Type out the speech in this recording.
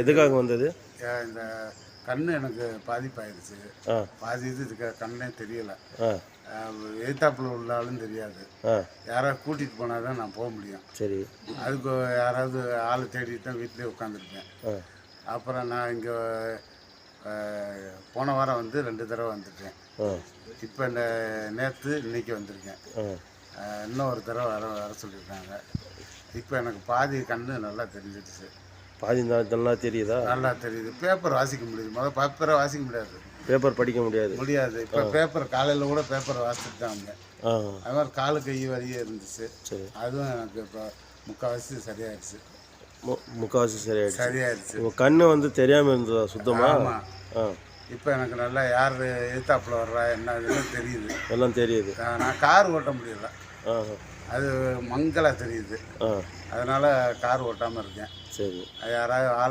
எதுக்காக வந்தது? இந்த கண்ணு எனக்கு பாதிப்பாயிருச்சு. பாதி இது இதுக்கு கண்ணே தெரியல. எதிர்த்தாப்புல உள்ளாலும் தெரியாது. ஆ. யாராவது கூட்டிகிட்டு போனால் தான் நான் போக முடியும். சரி. அதுக்கு யாராவது ஆள் தேடிட்டு தான் வீட்டிலே உட்காந்துருப்பேன். ஆ. அப்புறம் நான் இங்கே போன வாரம் வந்து ரெண்டு தடவை வந்துட்டேன். இப்போ இந்த நேற்று இன்னைக்கு வந்திருக்கேன். இன்னும் ஒரு தடவை வர வர சொல்லியிருக்காங்க. இப்போ எனக்கு பாதி கண்ணு நல்லா தெரிஞ்சிடுச்சு. பாதி நல்லா தெரியுதா? நல்லா தெரியுது. பேப்பர் வாசிக்க முடியுது. முதல்ல பேப்பரை வாசிக்க முடியாது. பேப்பர் படிக்க முடியாது. முடியாது. இப்போ பேப்பர் காலையில் கூட பேப்பர் வாசிச்சுட்டு தான் வந்தேன். ஆ. அது மாதிரி காலு கை வலியே இருந்துச்சு. சரி. அதுவும் எனக்கு இப்போ முக்கால்வாசி சரியாயிடுச்சு. மு முக்கால்வாசி சரியாயிடுச்சு. சரியாயிடுச்சு. உங்கள் கண்ணு வந்து தெரியாமல் இருந்ததா? சுத்தமாக ஆமாம் ஆ. இப்போ எனக்கு நல்லா யார் எதிர்த்தாப்புல வர்றா என்ன தெரியுது. எல்லாம் தெரியுது. நான் கார் ஓட்ட முடியல. அது மங்கலாக தெரியுது. அதனால் கார் ஓட்டாமல் இருக்கேன். சரி. யாராவது ஆள்